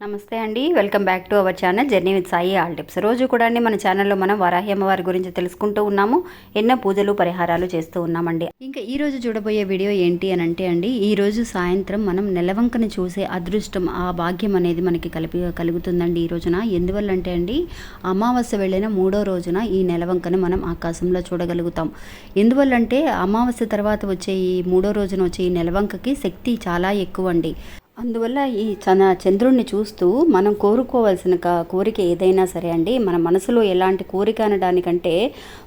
నమస్తే అండి. Welcome back to our channel journey with Sai all tips. రోజు కూడా అండి మన ఛానల్లో మనం వరాహి అమ్మవారి గురించి తెలుసుకుంటూ ఉన్నాము. ఎన్నో పూజలు పరిహారాలు చేస్తూ ఉన్నామండి. ఇంకా ఈ రోజు చూడబోయే వీడియో ఏంటి అని అంటే అండి ఈ రోజు సాయంత్రం మనం నెలవంకను చూసే అదృష్టం ఆ భాగ్యం అనేది మనకి కలిపి కలుగుతుందండి ఈ రోజున. ఎందువల్ల అంటే అండి అమావాస్య వెళ్ళిన మూడో రోజున ఈ నెలవంకను మనం ఆకాశంలో చూడగలుగుతాం. ఎందువల్లంటే అమావాస్య తర్వాత వచ్చే ఈ మూడో రోజున వచ్చే ఈ నెలవంకకి శక్తి చాలా ఎక్కువ అండి అందువల్ల ఈ చన చంద్రుణ్ణి చూస్తూ మనం కోరుకోవాల్సిన కోరిక ఏదైనా సరే అండి మన మనసులో ఎలాంటి కోరిక అనడానికంటే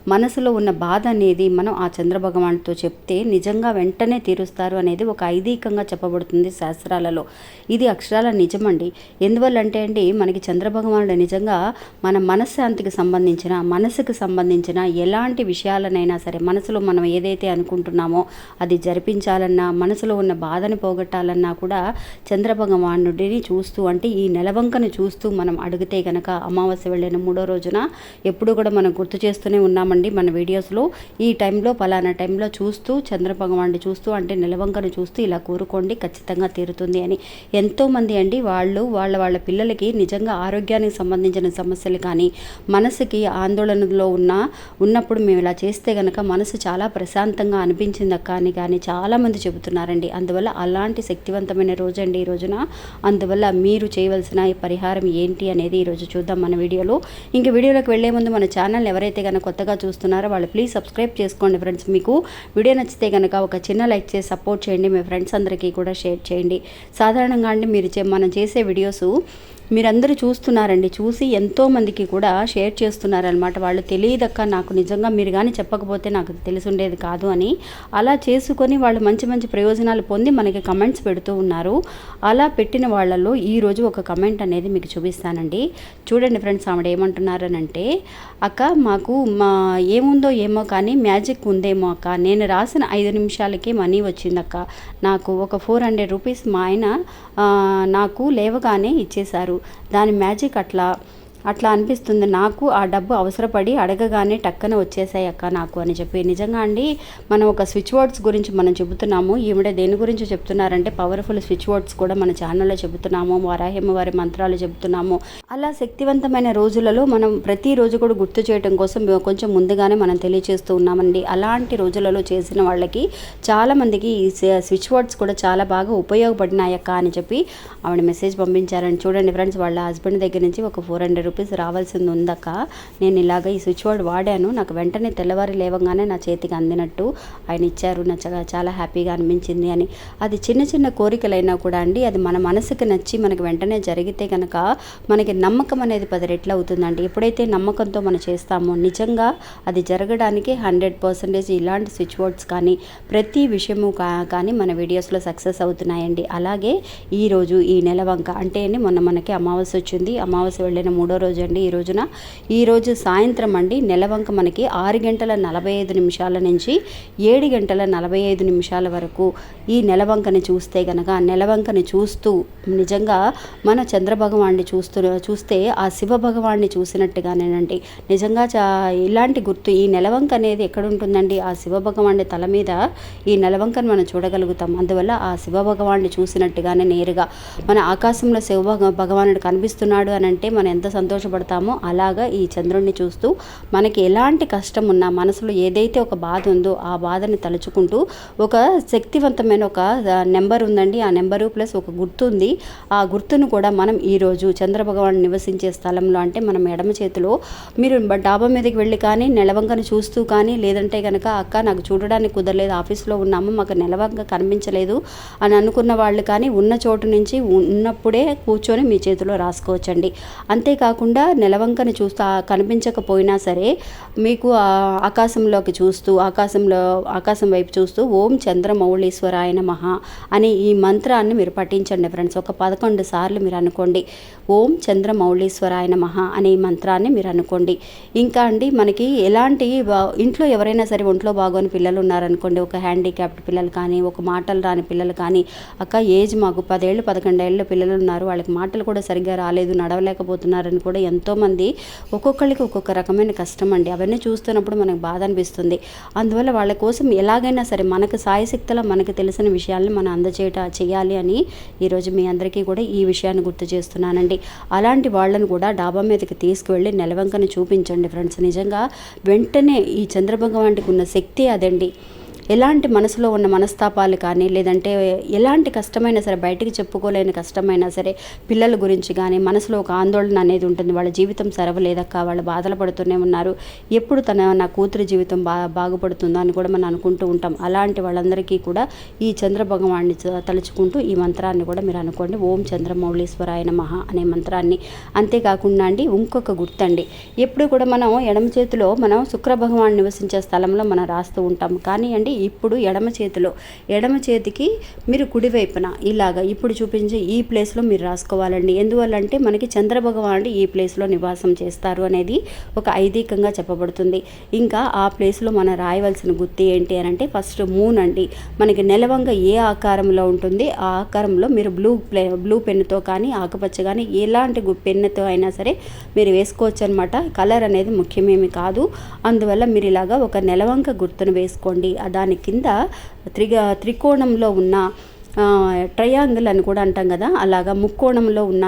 మనసులో ఉన్న బాధ అనేది మనం ఆ చంద్ర భగవానుడితో చెప్తే నిజంగా వెంటనే తీరుస్తారు అనేది ఒక ఐదీకంగా చెప్పబడుతుంది శాస్త్రాలలో. ఇది అక్షరాల నిజమండి. ఎందువల్లంటే అండి మనకి చంద్ర భగవానుడు నిజంగా మన మనశ్శాంతికి సంబంధించిన మనసుకు సంబంధించిన ఎలాంటి విషయాలనైనా సరే మనసులో మనం ఏదైతే అనుకుంటున్నామో అది జరిపించాలన్నా మనసులో ఉన్న బాధని పోగొట్టాలన్నా కూడా చంద్రభగవానుడిని చూస్తూ అంటే ఈ నెలవంకను చూస్తూ మనం అడిగితే కనుక అమావాస్య వెళ్ళిన మూడో రోజున ఎప్పుడు కూడా మనం గుర్తు చేస్తూనే ఉన్నామండి మన వీడియోస్లో. ఈ టైంలో పలానా టైంలో చూస్తూ చంద్రభగవాన్ని చూస్తూ అంటే నెలవంకను చూస్తూ ఇలా కోరుకోండి ఖచ్చితంగా తీరుతుంది అని. ఎంతోమంది అండి వాళ్ళు వాళ్ళ వాళ్ళ పిల్లలకి నిజంగా ఆరోగ్యానికి సంబంధించిన సమస్యలు కానీ మనసుకి ఆందోళనలో ఉన్న ఉన్నప్పుడు మేము ఇలా చేస్తే కనుక మనసు చాలా ప్రశాంతంగా అనిపించింది అక్క అని కానీ చాలామంది చెబుతున్నారండి. అందువల్ల అలాంటి శక్తివంతమైన రోజు అండి ఈ రోజున. అందువల్ల మీరు చేయవలసిన ఈ పరిహారం ఏంటి అనేది ఈరోజు చూద్దాం మన వీడియోలో. ఇంక వీడియోలోకి వెళ్ళే ముందు మన ఛానల్ ఎవరైతే కనుక కొత్తగా చూస్తున్నారో వాళ్ళు ప్లీజ్ సబ్స్క్రైబ్ చేసుకోండి ఫ్రెండ్స్. మీకు వీడియో నచ్చితే కనుక ఒక చిన్న లైక్ చేసి సపోర్ట్ చేయండి. మీ ఫ్రెండ్స్ అందరికీ కూడా షేర్ చేయండి. సాధారణంగా అండి మీరు చే- మనం చేసే వీడియోస్ మీరందరూ చూస్తున్నారండి చూసి ఎంతోమందికి కూడా షేర్ చేస్తున్నారనమాట వాళ్ళు తెలియదక్క నాకు నిజంగా మీరు కానీ చెప్పకపోతే నాకు తెలిసుండేది కాదు అని. అలా చేసుకొని వాళ్ళు మంచి మంచి ప్రయోజనాలు పొంది మనకి కమెంట్స్ పెడుతూ ఉన్నారు. అలా పెట్టిన వాళ్ళల్లో ఈరోజు ఒక కమెంట్ అనేది మీకు చూపిస్తానండి. చూడండి ఫ్రెండ్స్ ఆవిడ ఏమంటున్నారనంటే అక్క మాకు మా ఏముందో ఏమో కానీ మ్యాజిక్ ఉందేమో అక్క. నేను రాసిన ఐదు నిమిషాలకే మనీ వచ్చిందక్క. నాకు ఒక ఫోర్ హండ్రెడ్ రూపీస్ మా ఆయన నాకు లేవగానే ఇచ్చేశారు. దాని మ్యాజిక్ అట్లా అట్లా అనిపిస్తుంది. నాకు ఆ డబ్బు అవసరపడి అడగగానే టక్కన వచ్చేసాయి అక్క నాకు అని చెప్పి. నిజంగా అండి మనం ఒక స్విచ్ వర్డ్స్ గురించి మనం చెబుతున్నాము. ఈవిడ దేని గురించి చెప్తున్నారంటే పవర్ఫుల్ స్విచ్ వర్డ్స్ కూడా మన ఛానల్లో చెబుతున్నాము వారాహిమ వారి మంత్రాలు చెబుతున్నాము. అలా శక్తివంతమైన రోజులలో మనం ప్రతిరోజు కూడా గుర్తు చేయడం కోసం కొంచెం ముందుగానే మనం తెలియజేస్తూ ఉన్నామండి. అలాంటి రోజులలో చేసిన వాళ్ళకి చాలామందికి ఈ స్విచ్ వర్డ్స్ కూడా చాలా బాగా ఉపయోగపడినాయక్క అని చెప్పి ఆవిడ మెసేజ్ పంపించారని చూడండి ఫ్రెండ్స్. వాళ్ళ హస్బెండ్ దగ్గర నుంచి ఒక ఫోర్ హండ్రెడ్ రూపీస్ రావాల్సింది ఉందక నేను ఇలాగ ఈ స్విచ్ బోర్డ్ వాడాను. నాకు వెంటనే తెల్లవారి లేవగానే నా చేతికి అందినట్టు ఆయన ఇచ్చారు. నాకు చాలా- హ్యాపీగా అనిపించింది అని. అది చిన్న చిన్న కోరికలైనా కూడా అండి అది మన మనసుకి నచ్చి మనకి వెంటనే జరిగితే కనుక మనకి నమ్మకం అనేది పది రెట్లు అవుతుందండి. ఎప్పుడైతే నమ్మకంతో మనం చేస్తామో నిజంగా అది జరగడానికి హండ్రెడ్ పర్సెంటేజ్ ఇలాంటి స్విచ్ బోర్డ్స్ కానీ ప్రతి విషయము కా కానీ మన వీడియోస్లో సక్సెస్ అవుతున్నాయండి. అలాగే ఈరోజు ఈ నెలవంక అంటే మొన్న మనకి అమావాస్య వచ్చింది. అమావాస్య వెళ్ళిన మూడో రోజు అండి ఈ రోజున. ఈ రోజు సాయంత్రం అండి నెలవంక మనకి ఆరు గంటల నలభై ఐదు నిమిషాల నుంచి ఏడు గంటల నలభై ఐదు నిమిషాల వరకు ఈ నెలవంకని చూస్తే గనక నెలవంకని చూస్తూ నిజంగా మన చంద్రభగవాన్ని చూస్తూ చూస్తే ఆ శివ భగవాన్ని చూసినట్టుగానేనండి. నిజంగా చా ఇలాంటి గుర్తు ఈ నెలవంక అనేది ఎక్కడ ఉంటుందండి ఆ శివ భగవాన్ని తల మీద ఈ నెలవంకను మనం చూడగలుగుతాం. అందువల్ల ఆ శివ భగవాన్ని చూసినట్టుగానే నేరుగా మన ఆకాశంలో శివ భగ- భగవానుడు కనిపిస్తున్నాడు అని అంటే మనం ఎంత సంతోషపడతామో అలాగా ఈ చంద్రుడిని చూస్తూ మనకి ఎలాంటి కష్టం ఉన్నా మనసులో ఏదైతే ఒక బాధ ఉందో ఆ బాధని తలుచుకుంటూ ఒక శక్తివంతమైన ఒక నెంబర్ ఉందండి. ఆ నెంబరు ప్లస్ ఒక గుర్తు ఉంది ఆ గుర్తును కూడా మనం ఈరోజు చంద్రభగవాన్ నివసించే స్థలంలో అంటే మనం ఎడమ చేతిలో మీరు డాబా మీదకి వెళ్ళి కానీ నెలవంకను చూస్తూ కానీ లేదంటే కనుక అక్క నాకు చూడడానికి కుదరలేదు ఆఫీస్లో ఉన్నాము మాకు నెలవంక కనిపించలేదు అని అనుకున్న వాళ్ళు కానీ ఉన్న చోటు నుంచి ఉన్నప్పుడే కూర్చొని మీ చేతిలో రాసుకోవచ్చండి. అంతేకాకుండా కాకుండా నెలవంకను చూస్తూ కనిపించకపోయినా సరే మీకు ఆకాశంలోకి చూస్తూ ఆకాశంలో ఆకాశం వైపు చూస్తూ ఓం చంద్రమౌళీశ్వరాయ నమః అనే ఈ మంత్రాన్ని మీరు పఠించండి ఫ్రెండ్స్. ఒక పదకొండు సార్లు మీరు అనుకోండి. ఓం చంద్రమౌళీశ్వరాయ నమః అనే ఈ మంత్రాన్ని మీరు అనుకోండి. ఇంకా అండి మనకి ఎలాంటి బా- ఇంట్లో ఎవరైనా సరే ఒంట్లో బాగోని పిల్లలు ఉన్నారనుకోండి ఒక హ్యాండిక్యాప్డ్ పిల్లలు కానీ ఒక మాటలు రాని పిల్లలు కానీ అక్క ఏజ్ మాకు పదేళ్ళు పదకొండేళ్ళు పిల్లలు ఉన్నారు వాళ్ళకి మాటలు కూడా సరిగ్గా రాలేదు నడవలేకపోతున్నారని కూడా కూడా ఎంతోమంది ఒక్కొక్కరికి ఒక్కొక్క రకమైన కష్టం అండి అవన్నీ చూస్తున్నప్పుడు మనకు బాధ అనిపిస్తుంది. అందువల్ల వాళ్ళ కోసం ఎలాగైనా సరే మనకు సాయశక్తిలో మనకు తెలిసిన విషయాల్ని మనం అందచేయట చేయాలి అని ఈరోజు మీ అందరికీ కూడా ఈ విషయాన్ని గుర్తు చేస్తున్నానండి. అలాంటి వాళ్ళను కూడా డాబా మీదకి తీసుకువెళ్ళి నెలవంకను చూపించండి ఫ్రెండ్స్. నిజంగా వెంటనే ఈ చంద్రభగవానికి ఉన్న శక్తి అదండి. ఎలాంటి మనసులో ఉన్న మనస్తాపాలు కానీ లేదంటే ఎలాంటి కష్టమైనా సరే బయటికి చెప్పుకోలేని కష్టమైనా సరే పిల్లల గురించి కానీ మనసులో ఒక ఆందోళన అనేది ఉంటుంది. వాళ్ళ జీవితం సరవలేదక్క వాళ్ళు బాధలు పడుతూనే ఉన్నారు. ఎప్పుడు తన నా కూతురి జీవితం బా బాగుపడుతుందో అని కూడా మనం అనుకుంటూ ఉంటాం. అలాంటి వాళ్ళందరికీ కూడా ఈ చంద్ర భగవాన్ని తలుచుకుంటూ ఈ మంత్రాన్ని కూడా మీరు అనుకోండి. ఓం చంద్రమౌళీశ్వరాయ మహా అనే మంత్రాన్ని. అంతేకాకుండా అండి ఇంకొక గుర్తండి. ఎప్పుడు కూడా మనం ఎడమ చేతిలో మనం శుక్ర భగవాన్ నివసించే స్థలంలో మనం రాస్తూ ఉంటాం. కానీ అండి ఇప్పుడు ఎడమ చేతిలో ఎడమ చేతికి మీరు కుడివైపున ఇలాగ ఇప్పుడు చూపించే ఈ ప్లేస్లో మీరు రాసుకోవాలండి. ఎందువల్ల అంటే మనకి చంద్రభగవానుడు ఈ ప్లేస్లో నివాసం చేస్తారు అనేది ఒక ఐదీకంగా చెప్పబడుతుంది. ఇంకా ఆ ప్లేస్లో మనం రాయవలసిన గుర్తు ఏంటి అని అంటే ఫస్ట్ మూన్ అండి. మనకి నెలవంగ ఏ ఆకారంలో ఉంటుంది ఆ ఆకారంలో మీరు బ్లూ ప్లే బ్లూ పెన్నుతో కానీ ఆకుపచ్చ కానీ ఎలాంటి గు- పెన్నుతో అయినా సరే మీరు వేసుకోవచ్చు అనమాట కలర్ అనేది ముఖ్యమేమి కాదు. అందువల్ల మీరు ఇలాగా ఒక నెలవంక గుర్తును వేసుకోండి. ఆ దాని కింద త్రిగ త్రికోణంలో ఉన్న ట్రయాంగిల్ అని కూడా అంటాం కదా అలాగా ముక్కోణంలో ఉన్న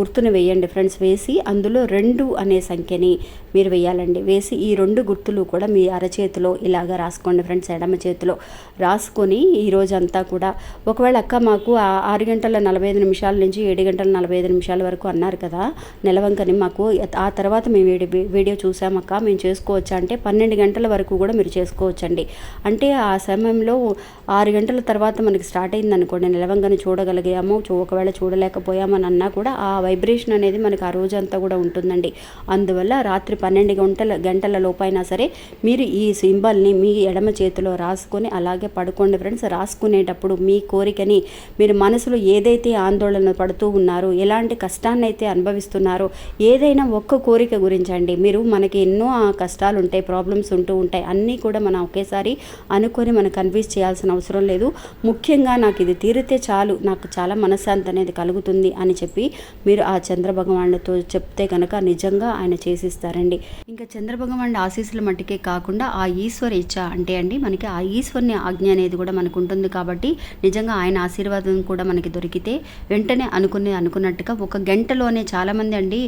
గుర్తుని గుర్తును వేయండి ఫ్రెండ్స్ వేసి అందులో రెండు అనే సంఖ్యని మీరు వేయాలండి. వేసి ఈ రెండు గుర్తులు కూడా మీ అరచేతిలో ఇలాగా రాసుకోండి ఫ్రెండ్స్ ఎడమ చేతిలో రాసుకొని ఈ రోజంతా కూడా. ఒకవేళ అక్క మాకు ఆ ఆరు గంటల నలభై ఐదు నిమిషాల నుంచి ఏడు గంటల నలభై ఐదు నిమిషాల వరకు అన్నారు కదా నెలవంకని మాకు ఆ తర్వాత మేము వీడియో వీడియో చూసామక్క మేము చేసుకోవచ్చా అంటే పన్నెండు గంటల వరకు కూడా మీరు చేసుకోవచ్చండి. అంటే ఆ సమయంలో ఆరు గంటల తర్వాత మనకి స్టార్ట్ అయింది అనుకోండి నిలవంగానే చూడగలిగాము చూ ఒకవేళ చూడలేకపోయామని అన్నా కూడా ఆ వైబ్రేషన్ అనేది మనకి ఆ రోజంతా కూడా ఉంటుందండి. అందువల్ల రాత్రి పన్నెండు గంటల గంటల లోపైనా సరే మీరు ఈ సింబల్ని మీ ఎడమ చేతిలో రాసుకొని అలాగే పడుకోండి ఫ్రెండ్స్ రాసుకునేటప్పుడు మీ కోరికని మీరు మనసులో ఏదైతే ఆందోళన పడుతూ ఉన్నారో ఎలాంటి కష్టాన్ని అయితే అనుభవిస్తున్నారో ఏదైనా ఒక్క కోరిక గురించండి. మీరు మనకి ఎన్నో కష్టాలు ఉంటాయి ప్రాబ్లమ్స్ ఉంటూ ఉంటాయి అన్నీ కూడా మనం ఒకేసారి అనుకొని మనం కన్విన్స్ చేయాల్సిన అవసరం లేదు. ముఖ్యంగా నాకు ఇది తీరితే చాలు నాకు చాలా మనశ్శాంతి అనేది కలుగుతుంది అని చెప్పి మీరు ఆ చంద్రభగవానుడితో చెప్తే కనుక నిజంగా ఆయన చేసిస్తారండి. ఇంకా చంద్రభగవానుడి ఆశీస్సుల మట్టుకే కాకుండా ఆ ఈశ్వర ఇచ్చ అంటే అండి మనకి ఆ ఈశ్వరుని ఆజ్ఞ అనేది కూడా మనకు ఉంటుంది కాబట్టి నిజంగా ఆయన ఆశీర్వాదం కూడా మనకి దొరికితే వెంటనే అనుకుని అనుకున్నట్టుగా ఒక గంటలోనే చాలామంది అండి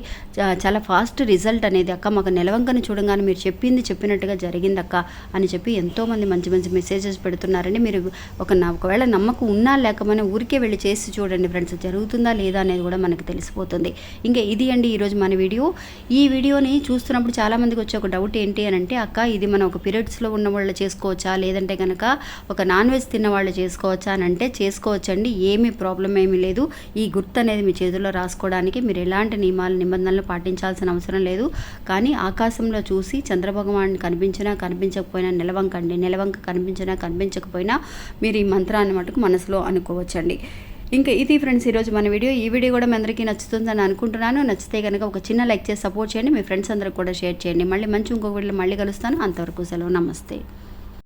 చాలా ఫాస్ట్ రిజల్ట్ అనేది అక్క మాకు నిలవంకని చూడగానే మీరు చెప్పింది చెప్పినట్టుగా జరిగింది అక్క అని చెప్పి ఎంతోమంది మంచి మంచి మెసేజెస్ పెడుతున్నారండి. మీరు ఒక ఒకవేళ ఒకవేళ నమ్మకం ఉన్నా లేకపోయినా ఊరికే వెళ్ళి చేసి చూడండి ఫ్రెండ్స్ జరుగుతుందా లేదా అనేది కూడా మనకు తెలిసిపోతుంది. ఇంకా ఇది అండి ఈరోజు మన వీడియో. ఈ వీడియోని చూస్తున్నప్పుడు చాలామందికి వచ్చే ఒక డౌట్ ఏంటి అని అంటే అక్క ఇది మనం ఒక పీరియడ్స్లో ఉన్న వాళ్ళు చేసుకోవచ్చా? లేదంటే కనుక ఒక నాన్ వెజ్ తిన్న వాళ్ళు చేసుకోవచ్చా? అని అంటే చేసుకోవచ్చండి. ఏమీ ప్రాబ్లం ఏమీ లేదు. ఈ గుర్తు అనేది మీ చేతిలో రాసుకోవడానికి మీరు ఎలాంటి నియమాలు నిబంధనలు పాటించాల్సిన అవసరం లేదు. కానీ ఆకాశంలో చూసి చంద్రభగవాన్ కనిపించినా కనిపించకపోయినా నిలవంకండి. నిలవంక కనిపించినా కనిపించకపోయినా మీరు ఈ మంత్రాన్ని మటుకు మనసులో అనుకోవచ్చండి. ఇంకా ఇది ఫ్రెండ్స్ ఈరోజు మన వీడియో. ఈ వీడియో కూడా మీ అందరికీ నచ్చుతుందని అనుకుంటున్నాను. నచ్చితే కనుక ఒక చిన్న లైక్ చేసి సపోర్ట్ చేయండి. మీ ఫ్రెండ్స్ అందరికి కూడా షేర్ చేయండి. మళ్ళీ మంచి ఇంకొక వీడియో మళ్ళీ కలుస్తాను. అంతవరకు సెలవు. నమస్తే.